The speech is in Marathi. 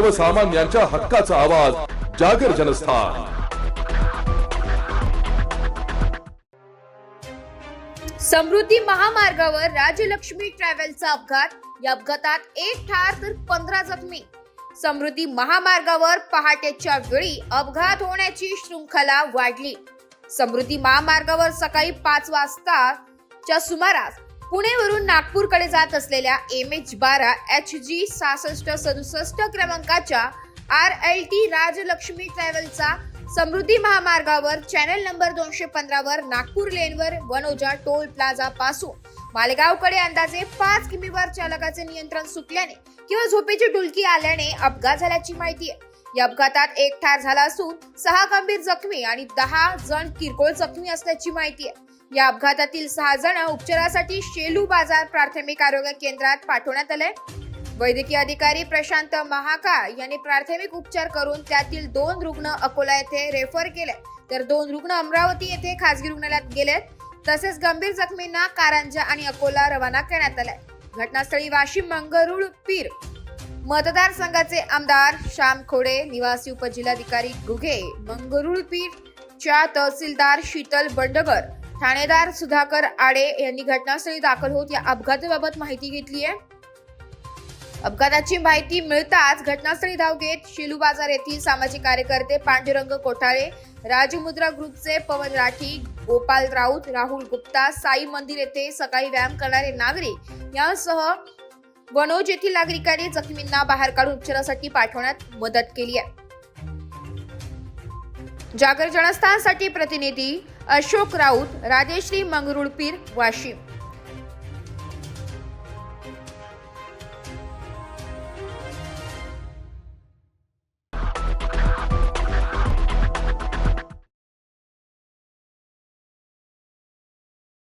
सर्वसामान्यांच्या हक्काचा आवाज जागर जनस्थान. समृद्धी महामार्गावर राजलक्ष्मी ट्रॅव्हलचा अपघात. या अपघातात एक ठार तर पंधरा जखमी. समृद्धी महामार्गावर पहाटेच्या वेळी अपघात होण्याची शृंखला वाढली. समृद्धी महामार्गावर सकाळी पाच वाजताच्या सुमारास पुणेवरून नागपूरकडे जात असलेल्या एम एच बारा एच जी सहासष्ट सदुसष्ट क्रमांकाच्या आर एल टी राजलक्ष्मी ट्रॅव्हलचा समृद्धी महामार्गावर चॅनल नंबर दोनशे पंधरावर नागपूर लेनवर वनोजा टोल प्लाझा पासून. मालेगावकडे अंदाजे पाच किमीवर चालकाचे नियंत्रण सुटल्याने किंवा झोपेची डुलकी आल्याने अपघात झाल्याची माहिती आहे. या अपघातात एक ठार झाला असून सहा गंभीर जखमी आणि दहा जण किरकोळ जखमी असल्याची माहिती आहे. या अपघातातील सहा जण उपचारासाठी शेलू बाजार प्राथमिक आरोग्य केंद्रात पाठवण्यात आले. वैद्यकीय अधिकारी प्रशांत महाका यांनी प्राथमिक उपचार करून त्यातील दोन रुग्ण अकोला येथे रेफर केले. तर दोन रुग्ण अमरावती येथे खासगी रुग्णालयात गेलेत तसेच गंभीर जखमींना कारंजा आणि अकोला रवाना करण्यात आले. घटनास्थळी वाशिम मंगरुळ पीर. मतदारसंघाचे आमदार श्याम खोडे निवासी उपजिल्हाधिकारी गुघे मंगरुळपीर च्या तहसीलदार शीतल बंडगर ठाणेदार सुधाकर आडे यांनी घटनास्थळी दाखल होत या अपघाताबाबत माहिती घेतली आहे. अपघाताची माहिती मिळताच घटनास्थळी धाव घेत शिलू बाजार येथील सामाजिक कार्यकर्ते पांडुरंग कोठाळे राजमुद्रा ग्रुपचे पवन राठी गोपाल राऊत राहुल गुप्ता साई मंदिर येथे सकाळी व्यायाम करणारे नागरिक यांसह वनोज येथील नागरिकांनी जखमींना बाहेर काढून उपचारासाठी पाठवण्यात मदत केली आहे. जागर जनस्थानसाठी प्रतिनिधी अशोक राऊत राजेश्री मंगरुळपीर वाशिम.